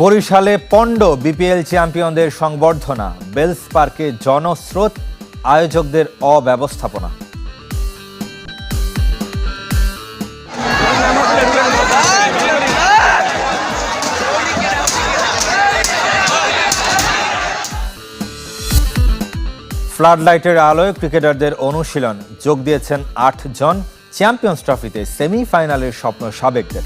বরিশালে পণ্ড বিপিএল চ্যাম্পিয়নদের সংবর্ধনা, বেলস পার্কে জনস্রোত, আয়োজকদের অব্যবস্থাপনা। ফ্লাড লাইটের আলোয় ক্রিকেটারদের অনুশীলন, যোগ দিয়েছেন আট জন, চ্যাম্পিয়ন্স ট্রফিতে সেমিফাইনালের স্বপ্ন সাবেকদের।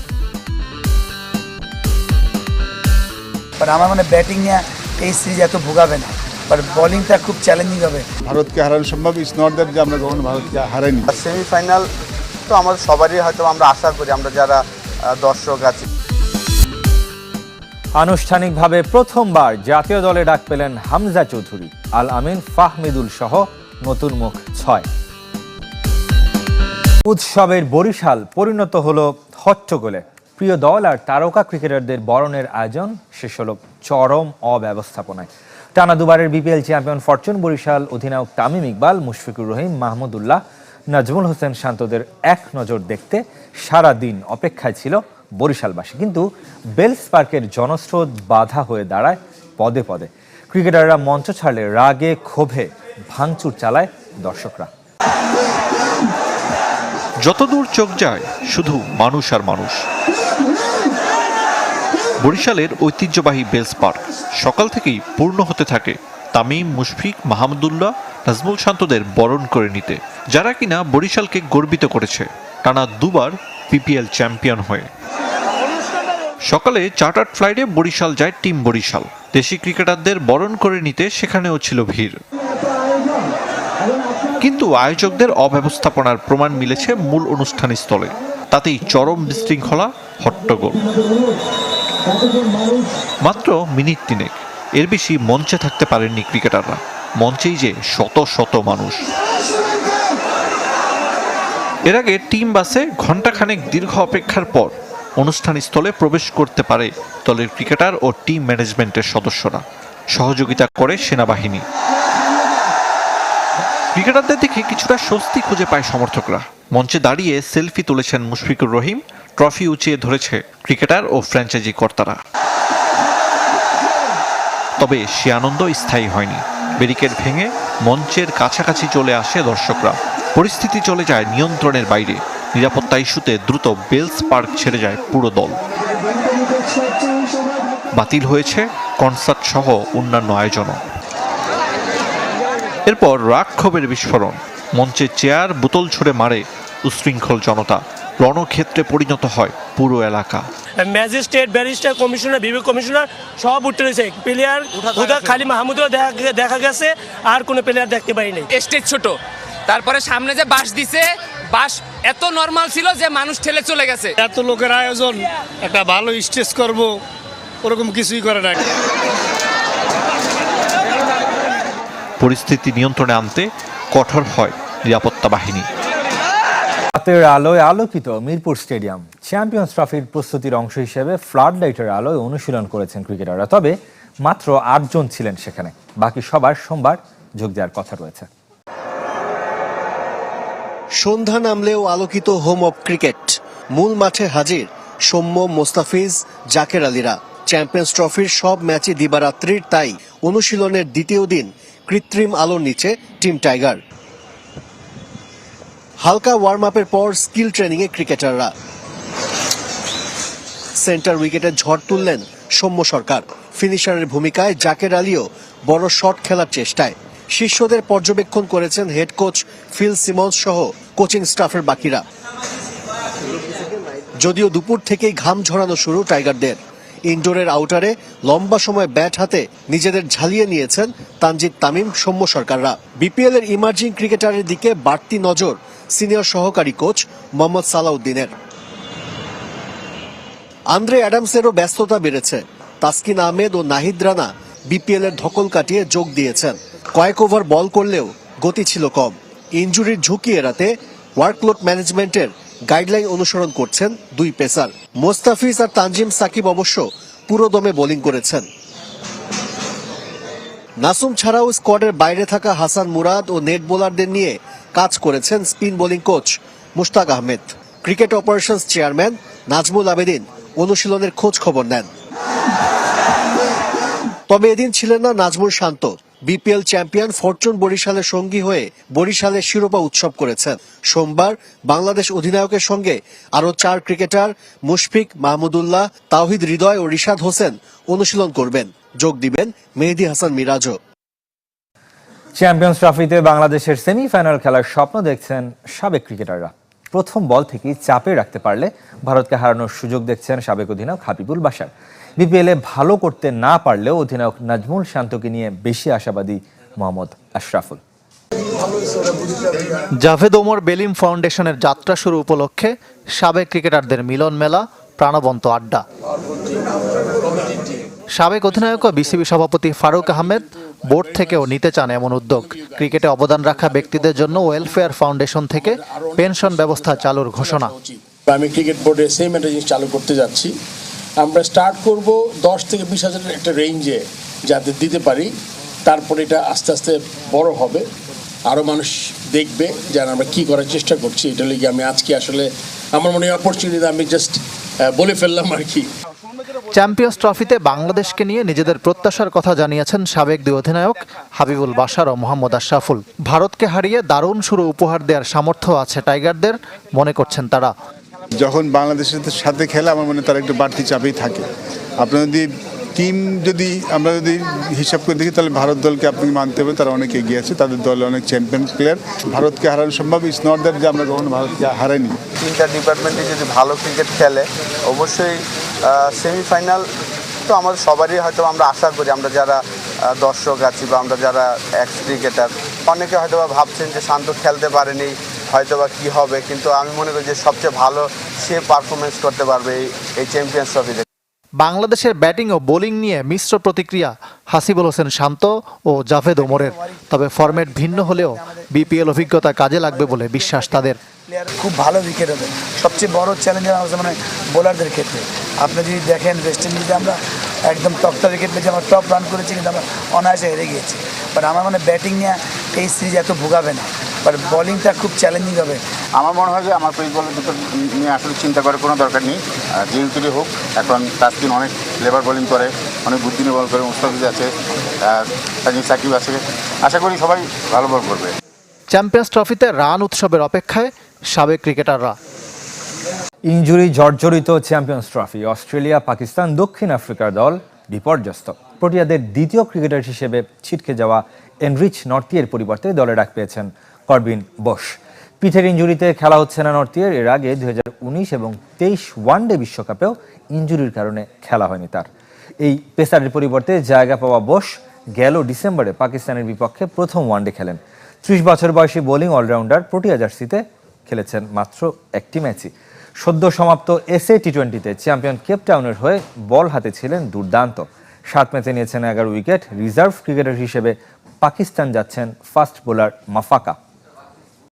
বাট আমার মানে ব্যাটিং নিয়ে এই সিরিজ এত ভোগাবে না। বাট বোলিংটা খুব চ্যালেঞ্জিং হবে। ভারতকে হারানো সম্ভব? ইস নট দ্যাট যে আমরা কখনো ভারতকে হারাইনি। সেমিফাইনাল তো আমাদের সবারই হয়তো আমরা আশা করি আমরা যারা দর্শক আছি। আনুষ্ঠানিকভাবে প্রথমবার জাতীয় দলে ডাক পেলেন হামজা চৌধুরী আল আমিন ফাহমিদুল সহ নতুন মুখ ছয়। উৎসবের বরিশাল পরিণত হলো হট্টগোলে। প্রিয় দল আর তারকা ক্রিকেটারদের বরণের আয়োজন শেষ হলো চরম অব্যবস্থাপনায়। টানা দুবারের বিপিএল চ্যাম্পিয়ন ফরচুন বরিশাল অধিনায়ক তামিম ইকবাল, মুশফিকুর রহিম, মাহমুদুল্লাহ, নাজমুল হোসেন শান্তদের এক নজর দেখতে সারা দিন অপেক্ষায় ছিল বরিশালবাসী। কিন্তু বেলস পার্কের জনস্রোত বাধা হয়ে দাঁড়ায় পদে পদে। ক্রিকেটাররা মঞ্চ ছাড়লে রাগে ক্ষোভে ভাঙচুর চালায় দর্শকরা। যতদূর চোখ যায়, শুধু মানুষ আর মানুষ। বরিশালের ঐতিহ্যবাহী বেলস পার্ক সকাল থেকেই পূর্ণ হতে থাকে তামিম, মুশফিক, মাহমুদুল্লাহ, নাজমুল শান্তদের বরণ করে নিতে, যারা কিনা বরিশালকে গর্বিত করেছে। টানা দুবার পিপিএল চ্যাম্পিয়ন হয়ে। সকালে চার্টার্ড ফ্লাইটে বরিশাল যায় টিম বরিশাল। দেশি ক্রিকেটারদের বরণ করে নিতে সেখানেও ছিল ভিড়। কিন্তু আয়োজকদের অব্যবস্থাপনার প্রমাণ মিলেছে মূল অনুষ্ঠান স্থলে তাতেই চরম বিশৃঙ্খলা, হট্টগোল। মাত্র মিনিট তিনেক। এর বেশি মঞ্চে থাকতে পারেননি ক্রিকেটাররা। মঞ্চেই যে শত শত মানুষ। এর আগে টিম বাসে ঘণ্টাখানেক দীর্ঘ অপেক্ষার পর অনুষ্ঠান স্থলে প্রবেশ করতে পারে দলের ক্রিকেটার ও টিম ম্যানেজমেন্টের সদস্যরা। সহযোগিতা করে সেনাবাহিনী। ক্রিকেটারদের দেখে কিছুটা স্বস্তি খুঁজে পায় সমর্থকরা। মঞ্চে দাঁড়িয়ে সেলফি তুলেছেন মুশফিকুর রহিম, ট্রফি উঁচিয়ে ধরেছে ক্রিকেটার ও ফ্র্যাঞ্চাইজি কর্তারা। তবে সে আনন্দ স্থায়ী হয়নি। ব্যারিকেড ভেঙে মঞ্চের কাছাকাছি চলে আসে দর্শকরা। পরিস্থিতি চলে যায় নিয়ন্ত্রণের বাইরে। নিরাপত্তা ইস্যুতে দ্রুত বেলস পার্ক ছেড়ে যায় পুরো দল। বাতিল হয়েছে কনসার্ট সহ অন্যান্য আয়োজনও। এরপর রাগ ক্ষোভের বিস্ফোরণ। মঞ্চে চেয়ার বোতল ছুড়ে মারে উশৃঙ্খল জনতা। রণক্ষেত্রে পরিণত হয় পুরো এলাকা। ম্যাজিস্ট্রেট ব্যারিস্টার কমিশনার বিবেক কমিশনার সব উঠে রয়েছে। প্লেয়ার হুদা খালি মাহমুদও দেখা দেখা গেছে আর কোনো প্লেয়ার দেখতে পাইনি স্টেজ ছোট। তারপরে সামনে যে বাস দিছে বাস এত নর্মাল ছিল যে মানুষ ঠেলে চলে গেছে। এত লোকের আয়োজন একটা ভালো স্টেজ করব ওরকম কিছুই করে না পরিস্থিতি নিয়ন্ত্রণে আনতে কঠোর হয় নিরাপত্তা বাহিনী। রাতের আলোয় আলোকিত মিরপুর স্টেডিয়াম। চ্যাম্পিয়ন্স ট্রফির প্রস্তুতির অংশ হিসেবে ফ্লাড লাইটের আলোয় অনুশীলন করেছেন ক্রিকেটাররা। তবে মাত্র আটজন ছিলেন সেখানে। বাকি সবার সোমবার যোগ দেওয়ার কথা রয়েছে। সন্ধ্যা নামলেও আলোকিত হোম অব ক্রিকেট। মূল মাঠে হাজির সৌম্য মোস্তাফিজ জাকের আলীরা। চ্যাম্পিয়ন্স ট্রফির সব ম্যাচে দিবারাত্রির তাই অনুশীলনের দ্বিতীয় দিন কৃত্রিম আলোর নিচে টিম টাইগার। হালকা ওয়ার্ম আপের পর স্কিল ট্রেনিং এ ক্রিকেটাররা। সেন্টার উইকেটে ঝড় তুললেন সৌম্য সরকার। ফিনিশারের ভূমিকায় জাকের আলীও বড় শট খেলার চেষ্টায়। শিষ্যদের পর্যবেক্ষণ করেছেন হেড কোচ ফিল সিমন্স সহ কোচিং স্টাফের বাকিরা। যদিও দুপুর থেকেই ঘাম ঝরানো শুরু টাইগারদের। ইনডোরের আউটারে লম্বা সময় ব্যাট হাতে নিজেদের ঝালিয়ে নিয়েছেন তানজিদ তামিম সৌম্য সরকাররা। বিপিএল এর ইমার্জিং ক্রিকেটারের দিকে বাড়তি নজর সিনিয়র সহকারী কোচ মোহাম্মদ সালাউদ্দিনের। আন্দ্রে অ্যাডামসেরও ব্যস্ততা বেড়েছে। তাসকিন আহমেদ ও নাহিদ রানা বিপিএল এর ধকল কাটিয়ে যোগ দিয়েছেন। কয়েক ওভার বল করলেও গতি ছিল কম। ইনজুরির ঝুঁকি এড়াতে ওয়ার্কলোড ম্যানেজমেন্টের গাইডলাইন অনুসরণ করছেন দুই পেসার। মোস্তাফিজ আর তানজিম সাকিব অবশ্য পুরো দমে বোলিং করেছেন। নাসুম ছাড়াও স্কোয়াডের বাইরে থাকা হাসান মুরাদ ও নেট বোলারদের নিয়ে কাজ করেছেন spin bowling coach Mushtaq Ahmed. Cricket operations chairman Nazmul Abedin অনুশীলনের খোঁজ খবর নেন। তবে এদিন ছিলেন না Nazmul Shanto. BPL champion Fortune বরিশালের সঙ্গী হয়ে বরিশালের শিরোপা উৎসব করেছেন। সোমবার বাংলাদেশ অধিনায়কের সঙ্গে আরও চার ক্রিকেটার মুশফিক মাহমুদুল্লাহ, তাওহিদ হৃদয় ও রিশাদ হোসেন অনুশীলন করবেন। যোগ দিবেন মেহেদি হাসান মিরাজও। চ্যাম্পিয়ন্স ট্রফিতে বাংলাদেশের সেমিফাইনাল খেলার স্বপ্ন দেখছেন সাবেক ক্রিকেটাররা। প্রথম বল থেকেই চাপে রাখতে পারলে ভারতকে হারানোর সুযোগ দেখছেন সাবেক অধিনায়ক হাবিবুল বাশার। বিপিএলে ভালো করতে না পারলেও অধিনায়ক নাজমুল শান্তকে নিয়ে বেশি আশাবাদী মোহাম্মদ আশরাফুল। জাভেদ ওমর বেলিম ফাউন্ডেশনের যাত্রা শুরু উপলক্ষে সাবেক ক্রিকেটারদের মিলন মেলা, প্রাণবন্ত আড্ডা। সাবেক অধিনায়ক ও বিসিবি সভাপতি ফারুক আহমেদ বোর্ড থেকেও নিতে চান এমন উদ্যোগ। ক্রিকেটে অবদান রাখা ব্যক্তিদের জন্য ওয়েলফেয়ার ফাউন্ডেশন থেকে পেনশন ব্যবস্থা চালুর ঘোষণা। আমি ক্রিকেট বোর্ডে সেম একটা জিনিস চালু করতে যাচ্ছি। আমরা স্টার্ট করব দশ থেকে বিশ হাজারের একটা রেঞ্জে যাতে দিতে পারি। তারপরে এটা আস্তে আস্তে বড় হবে। আরও মানুষ দেখবে যেন আমরা কী করার চেষ্টা করছি। এটা লেগে আমি আজকে আসলে আমার মনে হয় অপরচুনিটি আমি জাস্ট বলে ফেললাম আর কি। চ্যাম্পিয়ন্স ট্রফিতে বাংলাদেশকে নিয়ে নিজেদের প্রত্যাশার কথা জানিয়েছেন সাবেক দুই অধিনায়ক হাবিবুল বাশার ও মোহাম্মদ আশরাফুল। ভারতকে হারিয়ে দারুণ শুরু উপহার দেওয়ার সামর্থ্য আছে টাইগারদের, মনে করছেন তারা। যখন বাংলাদেশের সাথে খেলে আমার মনে তারা একটু বাড়তি চাপেই থাকে। আপনার যদি টিম যদি, আমরা যদি হিসাব করে দেখি, তাহলে ভারত দলকে আপনি মানতে হবে, তারা অনেক এগিয়ে আছে, তাদের দলে অনেক চ্যাম্পিয়ন প্লেয়ার ভারতকে হারানো সম্ভব ইস নট দ্যাট যে আমরা কখনো ভারতকে হারাইনি। তিনটা ডিপার্টমেন্টে যদি ভালো ক্রিকেট খেলে, অবশ্যই সেমিফাইনাল তো আমাদের সবারই হয়তো আমরা আশা করি, আমরা যারা দর্শক আছি বা আমরা যারা এক্স ক্রিকেটার অনেকে হয়তো ভাবছেন যে শান্ত খেলতে পারেনি হয়তো বা কী হবে, কিন্তু আমি মনে করি যে সবচেয়ে ভালো সে পারফরমেন্স করতে পারবে এই এই চ্যাম্পিয়ন্স ট্রফিতে বাংলাদেশের ব্যাটিং ও বোলিং নিয়ে মিশ্র প্রতিক্রিয়া। হাসিবুল হোসেন শান্ত ও জাভেদ ওমরের। তবে ফরম্যাট ভিন্ন হলেও বিপিএল অভিজ্ঞতা কাজে লাগবে বলে বিশ্বাস তাদের। খুব ভালো উইকেট হবে সবচেয়ে বড় চ্যালেঞ্জার আমার মানে বোলারদের ক্ষেত্রে। আপনি যদি দেখেন ওয়েস্ট ইন্ডিজে আমরা একদম তক্তা উইকেট পেয়েছি, আমরা টপ রান করেছি, কিন্তু আমরা অনায়াসে হেরে গিয়েছি। বাট আমার মানে ব্যাটিং নিয়ে এই সিরিজ এত ভোগাবে না। বাট বলিংটা খুব চ্যালেঞ্জিং হবে। আমার মনে হয় যে আমার পেস দুটো নিয়ে আসলে চিন্তা করার কোনো দরকার নেই। যে উইকেটে হোক এখন তাসকিন অনেক লেবার বোলিং করে অনেক বুদ্ধি নিয়ে বল করে মুস্তাফিজ আছে তাজিম সাকিব আছে। আশা করি সবাই ভালো বল করবে। চ্যাম্পিয়ন্স ট্রফিতে রান উৎসবের অপেক্ষায় সাবেক ক্রিকেটাররা ইঞ্জুরি জর্জরিত চ্যাম্পিয়ন্স ট্রফি অস্ট্রেলিয়া পাকিস্তান দক্ষিণ আফ্রিকার দল বিপর্যস্ত। প্রোটিয়াদের দ্বিতীয় ক্রিকেটার হিসেবে ছিটকে যাওয়া এনরিচ নর্থিয়ের পরিবর্তে দলে ডাক পেয়েছেন করবিন বোস পিঠের ইঞ্জুরিতে খেলা হচ্ছে না নর্থিয়ের এর আগে দু হাজার উনিশ এবং তেইশ ওয়ানডে বিশ্বকাপেও ইঞ্জুরির কারণে খেলা হয়নি তার। এই পেসারের পরিবর্তে জায়গা পাওয়া বোস গেল ডিসেম্বরে পাকিস্তানের বিপক্ষে প্রথম ওয়ানডে খেলেন। ত্রিশ বছর বয়সী বোলিং অলরাউন্ডার প্রোটিয়া জার্সিতে খেলেছেন মাত্র একটি ম্যাচই। সদ্য সমাপ্ত এসএ টি টোয়েন্টিতে চ্যাম্পিয়ন কেপটাউনের হয়ে বল হাতে ছিলেন দুর্দান্ত। সাত ম্যাচে নিয়েছেন এগারো উইকেট। রিজার্ভ ক্রিকেটার হিসেবে পাকিস্তান যাচ্ছেন ফাস্ট বোলার মাফাকা।